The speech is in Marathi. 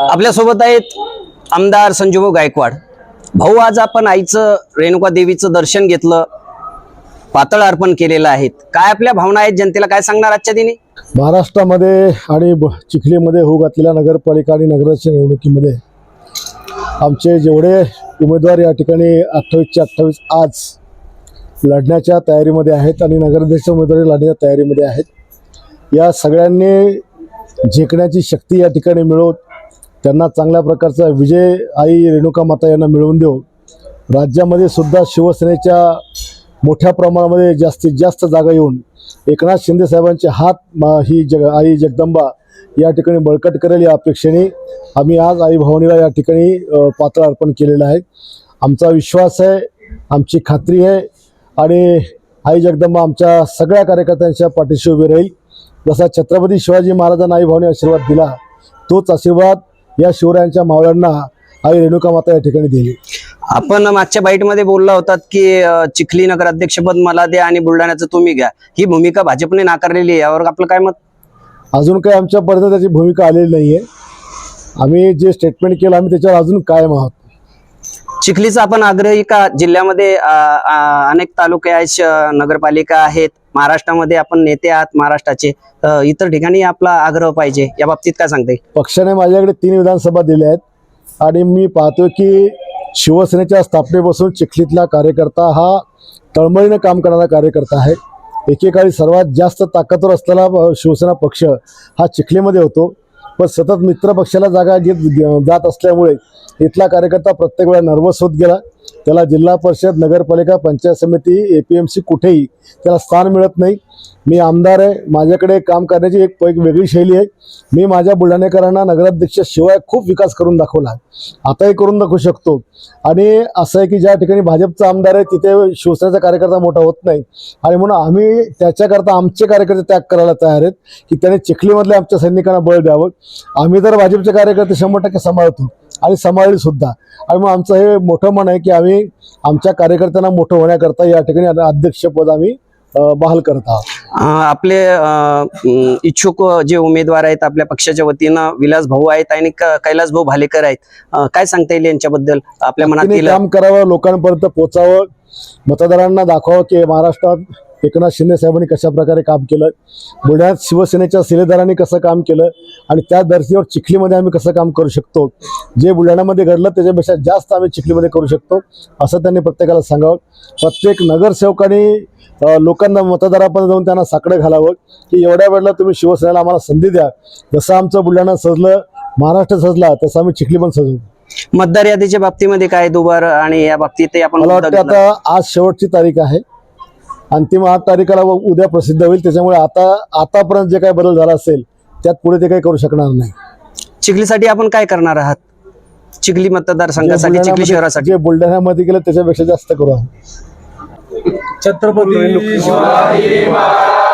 आपल्यासोबत आहेत आमदार संजूभाऊ गायकवाड. भाऊ आज आपण आईचं रेणुका देवीचं दर्शन घेतलं पातळ अर्पण केलेलं आहेत काय आपल्या भावना आहेत? जनतेला काय सांगणार आजच्या दिनी? महाराष्ट्रामध्ये आणि ब- चिखलीमध्ये होऊ घातलेल्या नगरपालिका आणि नगराच्या निवडणुकीमध्ये आमचे जेवढे उमेदवार या ठिकाणी अठ्ठावीसचे अठ्ठावीस आज लढण्याच्या तयारीमध्ये आहेत आणि नगराध्यक्ष उमेदवारी लढण्याच्या तयारीमध्ये आहेत. या सगळ्यांनी जिंकण्याची शक्ती या ठिकाणी मिळवत त्यांना चांगल्या प्रकारचा विजय आई रेणुका माता यांना मिळवून देऊ राज्यामध्ये सुद्धा शिवसेनेच्या मोठ्या प्रमाणामध्ये जास्तीत जास्त जागा येऊन एकनाथ शिंदे साहेबांचे हात मा- ही जग आई जगदंबा या ठिकाणी बळकट करेल या अपेक्षेने आम्ही आज आई भवानीला या ठिकाणी पात्र अर्पण केलेलं आहे. आमचा विश्वास आहे आमची खात्री आहे आणि आई जगदंबा आमच्या सगळ्या कार्यकर्त्यांच्या पाठीशी उभी राहील. जसा छत्रपती शिवाजी महाराजांना आई भवानी आशीर्वाद दिला तोच आशीर्वाद या शिवरायांच्या मावळ्यांना आई रेणुका माता या ठिकाणी दिली. आपण मागच्या बाईटमध्ये बोलला होतात की चिखली नगराध्यक्षपद मला द्या आणि बुलढाण्याचं तुम्ही घ्या. ही भूमिका भाजपने नाकारलेली आहे. यावर आपलं काय मत? अजून काही आमच्यापर्यंत त्याची भूमिका आलेली नाही आहे आम्ही जे स्टेटमेंट केलं आम्ही त्याच्यावर अजून कायम आहोत. चिखलीचा आपण आग्रही का? जिल्ह्यामध्ये अनेक तालुके आहेत नगरपालिका आहेत. महाराष्ट्रामध्ये आपण नेते आहात महाराष्ट्राचे इतर ठिकाणी आपला आग्रह पाहिजे या बाबतीत काय सांगते पक्षाने माझ्याकडे तीन विधानसभा दिल्या आहेत आणि मी पाहतो की शिवसेनेच्या स्थापनेपासून चिखलीतला कार्यकर्ता हा तळमळीनं काम करणारा कार्यकर्ता आहे. एकेकाळी सर्वात जास्त ताकदवर असलेला शिवसेना पक्ष हा चिखलीमध्ये होतो. पण सतत मित्र पक्षाला जागा घेत ग- जात असल्यामुळे इथला कार्यकर्ता प्रत्येक वेळा नर्वस होत गेला. त्याला जिल्हा परिषद नगरपालिका पंचायत समिती ए पी एम सी कुठेही त्याला स्थान मिळत नाही. मी आमदार आहे. माझ्याकडे काम करण्याची एक एक वेगळी शैली आहे. मी माझ्या बुलढाणेकरांना नगराध्यक्ष शिवाय खूप विकास करून दाखवला आताही करून दाखवू शकतो. आणि असं आहे की ज्या ठिकाणी भाजपचा आमदार आहे तिथे शिवसेनेचा कार्यकर्ता मोठा होत नाही. आणि म्हणून आम्ही त्याच्याकरता आमचे कार्यकर्ते त्याग करायला तयार आहेत की त्याने चिखलीमधल्या आमच्या सैनिकांना बळ द्यावं. आम्ही तर भाजपचे कार्यकर्ते शंभर टक्के सांभाळतो. आणि सांभाळली सुद्धा. आणि मग आमचं हे मोठं मन आहे की आम्ही आमच्या कार्यकर्त्यांना मोठं होण्याकरता या ठिकाणी अध्यक्षपद आम्ही बहाल करत आहोत. आपले इच्छुक जे उमेदवार आहेत आपल्या पक्षाच्या वतीनं विलास भाऊ आहेत आणि कैलास भाऊ भालेकर आहेत. काय सांगता येईल यांच्याबद्दल? आपल्या तिने मनातील काम करावं लोकांपर्यंत पोचावं मतदारांना दाखवावं की महाराष्ट्रात एकनाथ शिंदे साहेबांनी कशा प्रकारे काम केलं बुलढाण्यात शिवसेनेच्या सिलेदारांनी कसं काम केलं आणि त्या धर्तीवर चिखलीमध्ये आम्ही कसं काम करू शकतो? जे बुलढाण्यामध्ये घडलं त्याच्यापेक्षा जास्त आम्ही चिखलीमध्ये करू शकतो असं त्यांनी प्रत्येकाला सांगावं. प्रत्येक नगरसेवकांनी लोकांना मतदारापर्यंत जाऊन त्यांना साकडं घालावं की एवढ्या वेळेला तुम्ही शिवसेनेला आम्हाला संधी द्या. जसं आमचं बुलढाणा सजलं महाराष्ट्र सजला तसं आम्ही चिखली पण सजवू. मतदार यादीच्या बाबतीमध्ये काय दुबार आणि या बाबतीत आपण मला वाटतं. आता आज शेवटची तारीख आहे अंतिम आठ तारीखाला उद्या प्रसिद्ध होईल त्याच्यामुळे आता आतापर्यंत जे काही बदल झाला असेल त्यात पुढे ते काही करू शकणार नाही चिखलीसाठी आपण काय करणार आहात चिखली मतदारसंघासाठी चिखली शहरासाठी जे बुलढाण्यामध्ये गेलं त्याच्यापेक्षा जास्त करू आम्ही छत्रपती शिवाजी महाराज